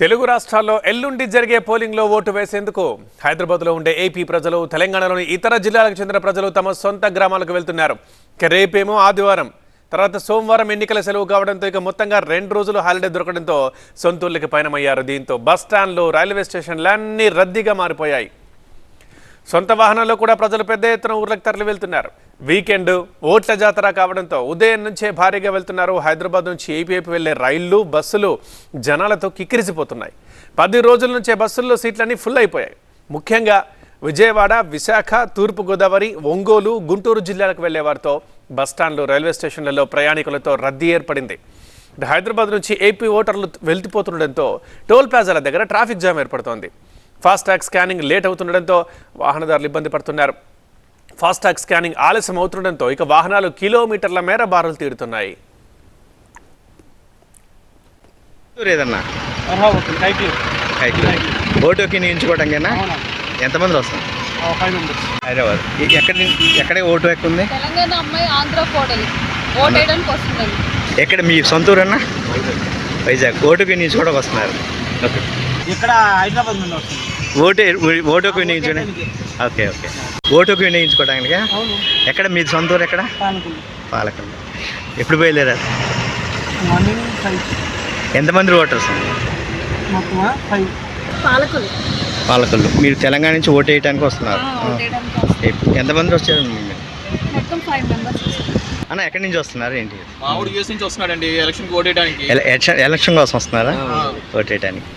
తెలుగు రాష్ట్రాల్లో ఎల్లుండి జరిగే పోలింగ్లో ఓటు వేసేందుకు హైదరాబాద్లో ఉండే ఏపీ ప్రజలు తెలంగాణలోని ఇతర జిల్లాలకు చెందిన ప్రజలు తమ సొంత గ్రామాలకు వెళ్తున్నారు. ఇక రేపేమో ఆదివారం తర్వాత సోమవారం ఎన్నికల సెలవు కావడంతో ఇక మొత్తంగా రెండు రోజులు హాలిడే దొరకడంతో సొంతూళ్ళకి పయనమయ్యారు. దీంతో బస్ స్టాండ్లు రైల్వే స్టేషన్లు అన్నీ రద్దీగా మారిపోయాయి. సొంత వాహనాల్లో కూడా ప్రజలు పెద్ద ఎత్తున ఊర్లకు తరలి వెళ్తున్నారు. వీకెండ్ ఓట్ల జాతర కావడంతో ఉదయం నుంచే భారీగా వెళ్తున్నారు. హైదరాబాద్ నుంచి ఏపీ వైపు వెళ్ళే రైళ్ళు బస్సులు జనాలతో కిక్కిరిసిపోతున్నాయి. పది రోజుల నుంచే బస్సుల్లో సీట్లన్నీ ఫుల్ అయిపోయాయి. ముఖ్యంగా విజయవాడ విశాఖ తూర్పుగోదావరి ఒంగోలు గుంటూరు జిల్లాలకు వెళ్ళే వారితో బస్టాండ్లు రైల్వే స్టేషన్లలో ప్రయాణికులతో రద్దీ ఏర్పడింది. హైదరాబాద్ నుంచి ఏపీ ఓటర్లు వెళ్తిపోతుండడంతో టోల్ ప్లాజాల దగ్గర ట్రాఫిక్ జామ్ ఏర్పడుతోంది. ఫాస్టాగ్ స్కానింగ్ లేట్ అవుతుండడంతో వాహనదారులు ఇబ్బంది పడుతున్నారు. ఫాస్టాగ్ స్కానింగ్ ఆలస్యం అవుతుండడంతో ఇక వాహనాలు కిలోమీటర్ల మేర బారులు తీరుతున్నాయి. ఏదన్నా? ఓటుకి ఎంతమంది హైదరాబాద్. ఎక్కడ నుంచి- ఎక్కడే ఓటు ఎక్కడ ఉంది? తెలంగాణ అమ్మాయి ఆంధ్ర కోడలి ఓటేయడానికి వస్తుందండి ఎక్కడ మీ సొంత ఊరన్నా వైజాగ్. ఓటుకి నియించుకోవడానికి వస్తున్నారు. ఓకే ఇక్కడ హైదరాబాద్ నుండి వస్తుంది ఓటు ఓటుకు వినియోగించుకోవడానికి ఓకే ఓకే. ఓటుకు వినియోగించుకోవడానికి ఎక్కడ? మీ సొంత ఊరు ఎక్కడ? పాలకొండ. ఎప్పుడు ఫైవ్. ఎంతమంది ఓటర్స్? పాలకొల్లు. మీరు తెలంగాణ నుంచి ఓటు వేయడానికి వస్తున్నారు. ఓటేయడానికి ఎంతమంది వచ్చారు మొత్తం ఫైవ్ మెంబర్స్ అన్న ఎక్కడి నుంచి వస్తున్నారు ఏంటి? మా ఊరు యూఎస్ నుంచి వస్తున్నాడండి. ఎలక్షన్కి ఓటేయడానికి ఎల- ఎలక్షన్ ఎలక్షన్ కోసం వస్తున్నారా? ఓటు వేయడానికి